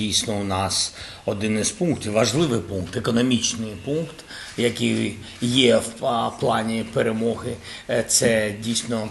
Дійсно, у нас один із пунктів, важливий пункт, економічний пункт, який є в плані перемоги. Е, Це дійсно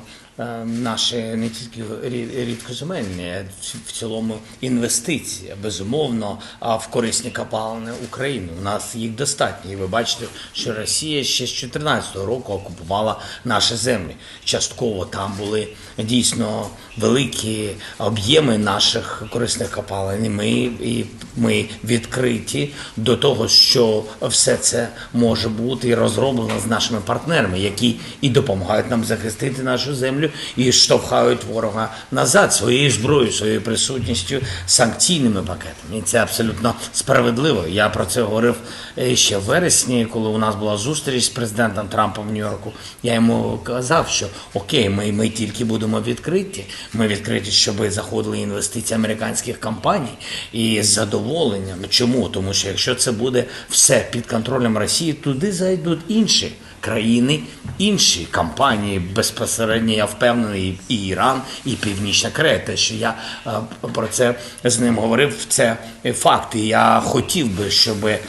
наші не тільки рі- рідкоземельні, а в- в цілому інвестиції, безумовно, в корисні копалини України. У нас їх достатньо. І ви бачите, що Росія ще з 2014 року окупувала наші землі. Частково там були дійсно великі об'єми наших корисних копалин. І ми, і ми відкриті до того, що все це може бути розроблено з нашими партнерами, які і допомагають нам захистити нашу землю, і штовхають ворога назад своєю зброєю, своєю присутністю, санкційними пакетами. І це абсолютно справедливо. Я про це говорив е, ще в вересні, коли у нас була зустріч з президентом Трампом в Нью-Йорку. Я йому казав, що окей, ми, ми тільки будемо відкриті. Ми відкриті, щоб заходили інвестиції американських компаній і з задоволенням. Чому? Тому що якщо це буде все під контролем Росії, туди зайдуть інші. Країни, інші компанії безпосередньо я впевнений, і Іран, і Північна Корея. Те, що я е, про це з ним говорив, це факт. І я хотів би, щоб е,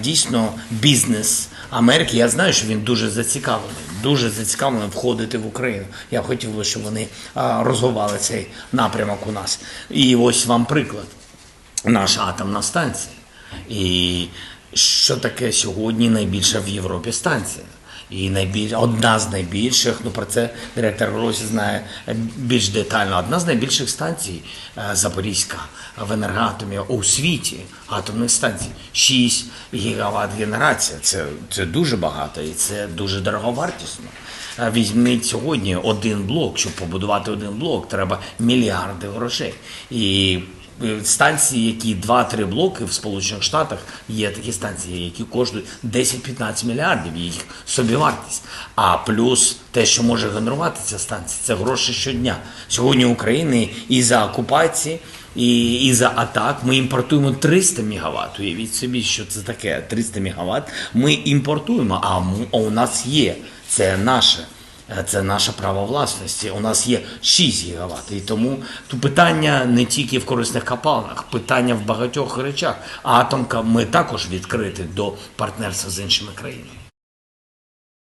дійсно бізнес Америки, я знаю, що він дуже зацікавлений, дуже зацікавлений входити в Україну. Я хотів би, щоб вони е, розвивали цей напрямок у нас. І ось вам приклад наша атомна станція. І що таке сьогодні найбільша в Європі станція? І найбільш одна з найбільших, ну про це директор Гросі знає більш детально. Одна з найбільших станцій е, Запорізька в енергоатомі у світі атомних станцій 6 гігават генерація. Це, це дуже багато і це дуже дороговартісно. Е, Візьміть сьогодні один блок, щоб побудувати один блок, треба мільярди грошей. І е, станції, які 2-3 блоки в Сполучених Штатах, є такі станції, які коштують 10-15 мільярдів, їх собівартість. А плюс те, що може генерувати ця станція, це гроші щодня. Сьогодні України і за окупації. І, і за атак ми імпортуємо 300 мегаватт. Уявіть собі, що це таке 300 мегаватт. Ми імпортуємо, а у нас є. Це наше. Е, Це наше право власності. У нас є 6 гігават. І тому тут питання не тільки в корисних капалах, питання в багатьох речах. Атомка ми також відкриті до партнерства з іншими країнами.